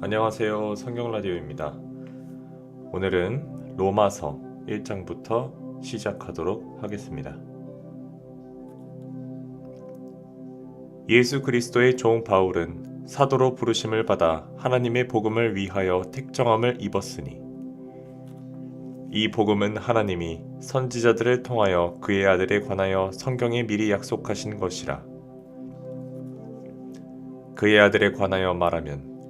안녕하세요. 성경 라디오입니다. 오늘은 로마서 1장부터 시작하도록 하겠습니다. 예수 그리스도의 종 바울은 사도로 부르심을 받아 하나님의 복음을 위하여 택정함을 입었으니 이 복음은 하나님이 선지자들을 통하여 그의 아들에 관하여 성경에 미리 약속하신 것이라 그의 아들에 관하여 말하면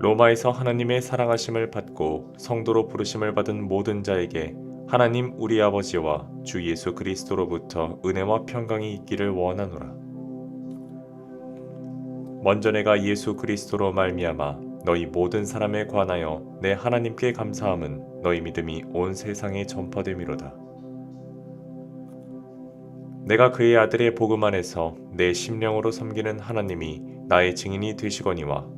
로마에서 하나님의 사랑하심을 받고 성도로 부르심을 받은 모든 자에게 하나님 우리 아버지와 주 예수 그리스도로부터 은혜와 평강이 있기를 원하노라. 먼저 내가 예수 그리스도로 말미암아 너희 모든 사람에 관하여 내 하나님께 감사함은 너희 믿음이 온 세상에 전파됨이로다. 내가 그의 아들의 복음 안에서 내 심령으로 섬기는 하나님이 나의 증인이 되시거니와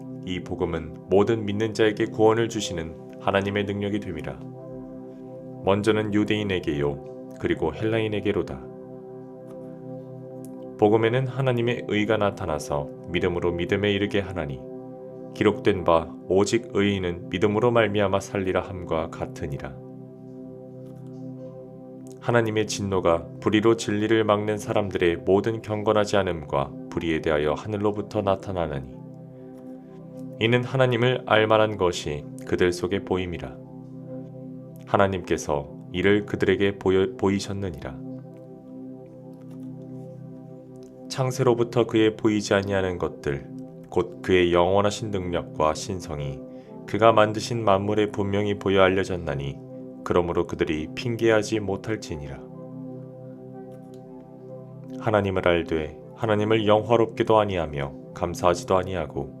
이 복음은 모든 믿는 자에게 구원을 주시는 하나님의 능력이 됨이라. 먼저는 유대인에게요, 그리고 헬라인에게로다. 복음에는 하나님의 의가 나타나서 믿음으로 믿음에 이르게 하나니 기록된 바 오직 의인은 믿음으로 말미암아 살리라 함과 같으니라. 하나님의 진노가 불의로 진리를 막는 사람들의 모든 경건하지 않음과 불의에 대하여 하늘로부터 나타나느니 이는 하나님을 알만한 것이 그들 속에 보임이라. 하나님께서 이를 그들에게 보여, 보이셨느니라. 창세로부터 그의 보이지 아니하는 것들, 곧 그의 영원하신 능력과 신성이 그가 만드신 만물에 분명히 보여 알려졌나니 그러므로 그들이 핑계하지 못할지니라. 하나님을 알되 하나님을 영화롭게도 아니하며 감사하지도 아니하고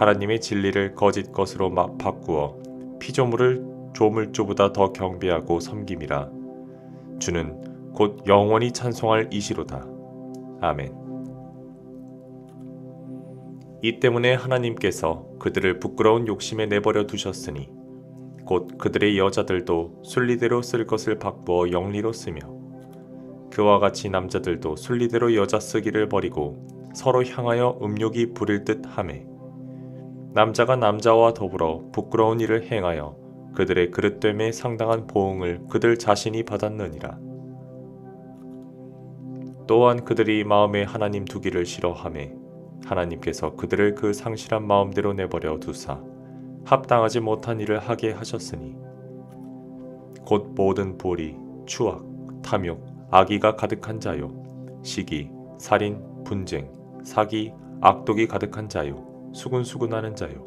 하나님의 진리를 거짓 것으로 막 바꾸어 피조물을 조물주보다 더 경배하고 섬김이라. 주는 곧 영원히 찬송할 이시로다. 아멘. 이 때문에 하나님께서 그들을 부끄러운 욕심에 내버려 두셨으니 곧 그들의 여자들도 순리대로 쓸 것을 바꾸어 영리로 쓰며 그와 같이 남자들도 순리대로 여자 쓰기를 버리고 서로 향하여 음욕이 부릴 듯 하매 남자가 남자와 더불어 부끄러운 일을 행하여 그들의 그릇됨에 상당한 보응을 그들 자신이 받았느니라. 또한 그들이 마음에 하나님 두기를 싫어하매 하나님께서 그들을 그 상실한 마음대로 내버려 두사 합당하지 못한 일을 하게 하셨으니 곧 모든 보리, 추악, 탐욕, 악의가 가득한 자요 시기, 살인, 분쟁, 사기, 악독이 가득한 자요 수군수군하는 자요.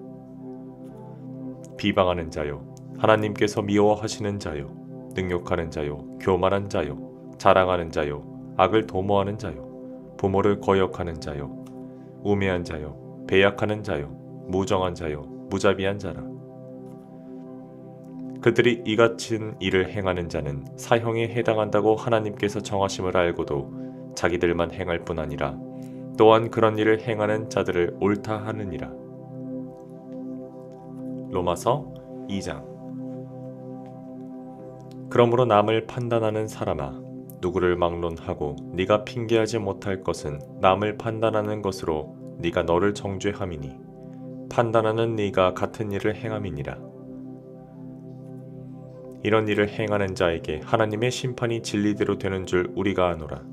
비방하는 자요. 하나님께서 미워하시는 자요, 능욕하는 자요, 교만한 자요, 자랑하는 자요, 악을 도모하는 자요, 부모를 거역하는 자요, 우매한 자요, 배약하는 자요, 무정한 자요, 무자비한 자라. 그들이 이 같은 일을 행하는 자는 사형에 해당한다고 하나님께서 정하심을 알고도 자기들만 행할 뿐 아니라 또한 그런 일을 행하는 자들을 옳다 하느니라. 로마서 2장. 그러므로 남을 판단하는 사람아 누구를 막론하고 네가 핑계하지 못할 것은 남을 판단하는 것으로 네가 너를 정죄함이니 판단하는 네가 같은 일을 행함이니라. 이런 일을 행하는 자에게 하나님의 심판이 진리대로 되는 줄 우리가 아노라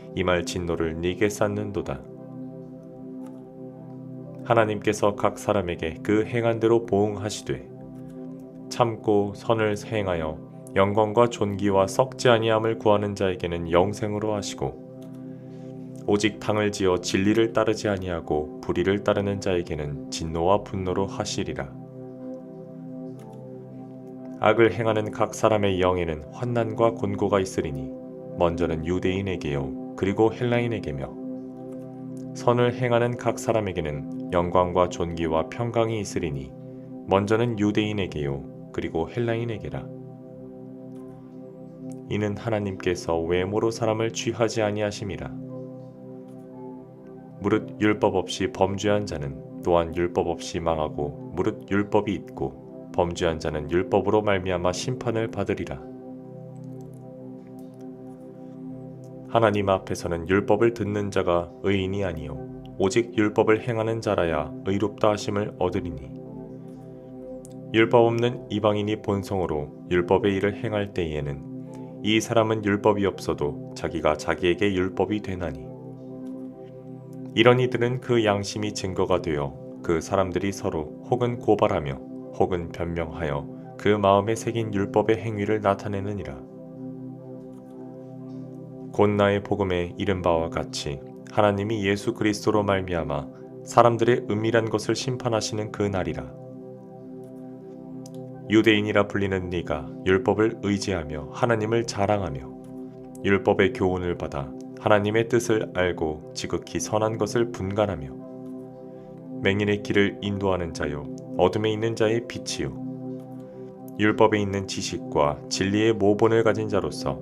이말 진노를 네게 쌓는도다. 하나님께서 각 사람에게 그 행한 대로 보응하시되 참고 선을 행하여 영광과 존귀와 썩지 아니함을 구하는 자에게는 영생으로 하시고 오직 당을 지어 진리를 따르지 아니하고 불의를 따르는 자에게는 진노와 분노로 하시리라. 악을 행하는 각 사람의 영에는 환난과 곤고가 있으리니 먼저는 유대인에게요 그리고 헬라인에게며 선을 행하는 각 사람에게는 영광과 존귀와 평강이 있으리니 먼저는 유대인에게요 그리고 헬라인에게라. 이는 하나님께서 외모로 사람을 취하지 아니하심이라. 무릇 율법 없이 범죄한 자는 또한 율법 없이 망하고 무릇 율법이 있고 범죄한 자는 율법으로 말미암아 심판을 받으리라 하나님 앞에서는 율법을 듣는 자가 의인이 아니요. 오직 율법을 행하는 자라야 의롭다 하심을 얻으리니. 율법 없는 이방인이 본성으로 율법의 일을 행할 때에는 이 사람은 율법이 없어도 자기가 자기에게 율법이 되나니. 이런 이들은 그 양심이 증거가 되어 그 사람들이 서로 혹은 고발하며 혹은 변명하여 그 마음에 새긴 율법의 행위를 나타내느니라 곧 나의 복음에 이른 바와 같이 하나님이 예수 그리스도로 말미암아 사람들의 은밀한 것을 심판하시는 그 날이라. 유대인이라 불리는 네가 율법을 의지하며 하나님을 자랑하며 율법의 교훈을 받아 하나님의 뜻을 알고 지극히 선한 것을 분간하며 맹인의 길을 인도하는 자요 어둠에 있는 자의 빛이요. 율법에 있는 지식과 진리의 모본을 가진 자로서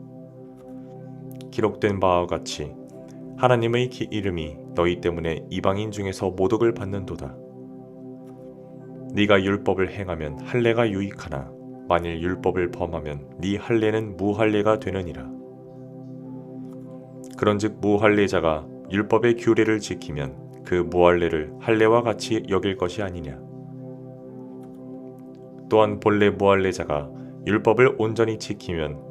기록된 바와 같이 하나님의 기- 이름이 너희 때문에 이방인 중에서 모독을 받는도다 네가 율법을 행하면 할례가 유익하나 만일 율법을 범하면 네 할례는 무할례가 되느니라. 그런즉 무할례자가 율법의 규례를 지키면 그 무할례를 할례와 같이 여길 것이 아니냐. 또한 본래 무할례자가 율법을 온전히 지키면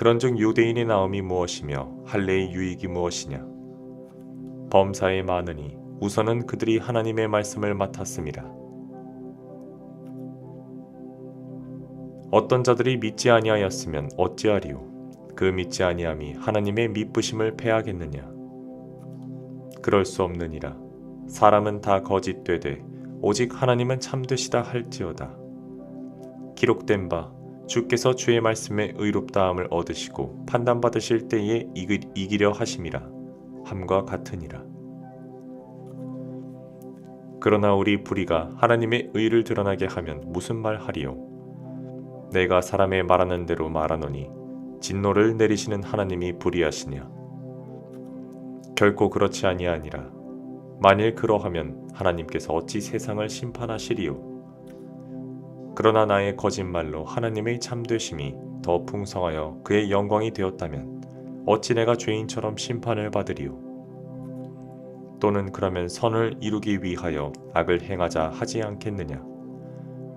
그런즉 유대인의 나음이 무엇이며 할례의 유익이 무엇이냐? 범사에 많으니 우선은 그들이 하나님의 말씀을 맡았습니다. 어떤 자들이 믿지 아니하였으면 어찌하리요? 그 믿지 아니함이 하나님의 미쁘심을 패하겠느냐? 그럴 수 없느니라. 사람은 다 거짓되되 오직 하나님은 참되시다 할지어다. 기록된 바 주께서 주의 말씀에 의롭다함을 얻으시고 판단받으실 때에 이기, 이기 려 하심이라. 함과 같으니라. 그러나 우리 불의가 하나님의 의를 드러나게 하면 무슨 말 하리요? 내가 사람의 말하는 대로 말하노니 진노를 내리시는 하나님이 불의하시냐? 결코 그렇지 아니하니라. 만일 그러하면 하나님께서 어찌 세상을 심판하시리요 그러나 나의 거짓말로 하나님의 참되심이 더 풍성하여 그의 영광이 되었다면 어찌 내가 죄인처럼 심판을 받으리요? 또는 그러면 선을 이루기 위하여 악을 행하자 하지 않겠느냐?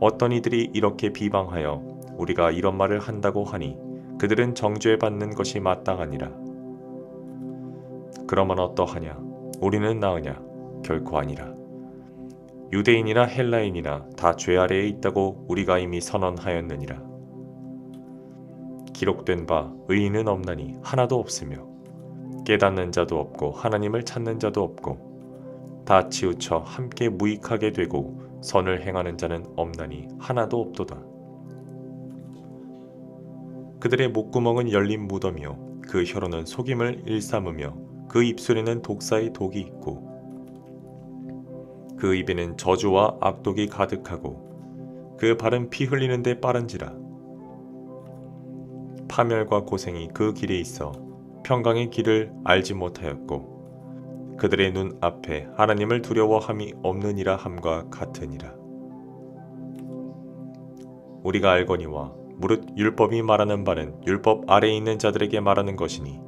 어떤 이들이 이렇게 비방하여 우리가 이런 말을 한다고 하니 그들은 정죄받는 것이 마땅하니라. 그러면 어떠하냐? 우리는 나으냐? 결코 아니라 유대인이나 헬라인이나 다 죄 아래에 있다고 우리가 이미 선언하였느니라 기록된 바 의인은 없나니 하나도 없으며 깨닫는 자도 없고 하나님을 찾는 자도 없고 다 치우쳐 함께 무익하게 되고 선을 행하는 자는 없나니 하나도 없도다. 그들의 목구멍은 열린 무덤이요 그 혀로는 속임을 일삼으며 그 입술에는 독사의 독이 있고 그 입에는 저주와 악독이 가득하고 그 발은 피 흘리는데 빠른지라. 파멸과 고생이 그 길에 있어 평강의 길을 알지 못하였고 그들의 눈 앞에 하나님을 두려워함이 없느니라 함과 같으니라. 우리가 알거니와 무릇 율법이 말하는 바는 율법 아래에 있는 자들에게 말하는 것이니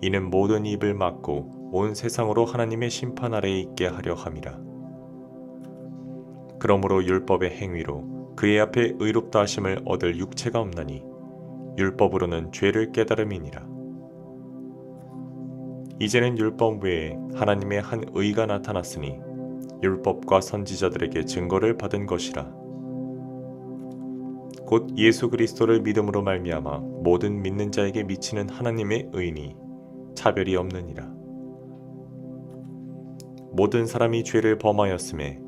이는 모든 입을 막고 온 세상으로 하나님의 심판 아래에 있게 하려 함이라 그러므로 율법의 행위로 그의 앞에 의롭다 하심을 얻을 육체가 없나니 율법으로는 죄를 깨달음이니라. 이제는 율법 외에 하나님의 한 의가 나타났으니 율법과 선지자들에게 증거를 받은 것이라. 곧 예수 그리스도를 믿음으로 말미암아 모든 믿는 자에게 미치는 하나님의 의니 차별이 없느니라. 모든 사람이 죄를 범하였음에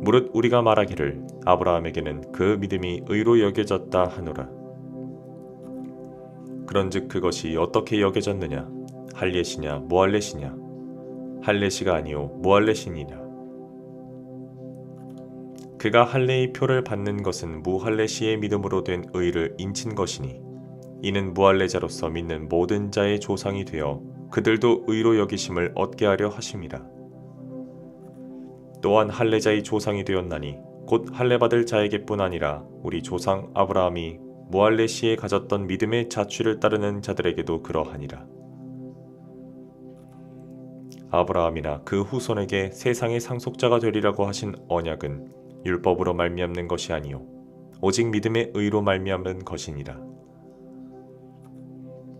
무릇 우리가 말하기를 아브라함에게는 그 믿음이 의로 여겨졌다 하노라. 그런즉 그것이 어떻게 여겨졌느냐? 할례시냐 무할례시냐? 할례시가 아니요 무할례시니라 그가 할례의 표를 받는 것은 무할례시의 믿음으로 된 의를 인친 것이니 이는 무할례자로서 믿는 모든 자의 조상이 되어 그들도 의로 여기심을 얻게 하려 하심이라. 또한 할례자의 조상이 되었나니 곧 할례 받을 자에게뿐 아니라 우리 조상 아브라함이 무할례시에 가졌던 믿음의 자취를 따르는 자들에게도 그러하니라. 아브라함이나 그 후손에게 세상의 상속자가 되리라고 하신 언약은 율법으로 말미암는 것이 아니요 오직 믿음의 의로 말미암는 것이니라.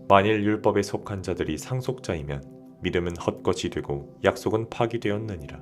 만일 율법에 속한 자들이 상속자이면 믿음은 헛것이 되고 약속은 파기되었느니라.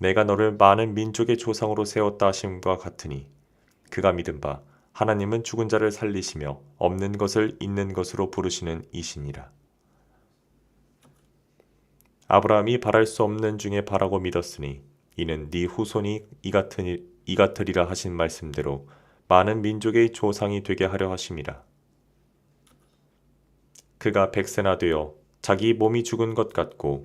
내가 너를 많은 민족의 조상으로 세웠다 하심과 같으니 그가 믿은 바 하나님은 죽은 자를 살리시며 없는 것을 있는 것으로 부르시는 이시니라. 아브라함이 바랄 수 없는 중에 바라고 믿었으니 이는 네 후손이 이 같은 이 같으리라 하신 말씀대로 많은 민족의 조상이 되게 하려 하심이라. 그가 백세나 되어 자기 몸이 죽은 것 같고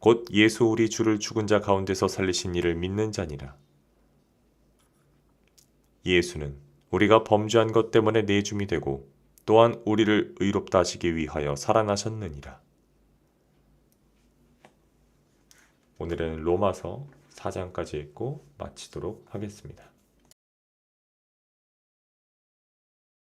곧 예수 우리 주를 죽은 자 가운데서 살리신 이를 믿는 자니라. 예수는 우리가 범죄한 것 때문에 내줌이 되고 또한 우리를 의롭다 하시기 위하여 살아나셨느니라. 오늘은 로마서 4장까지 읽고 마치도록 하겠습니다.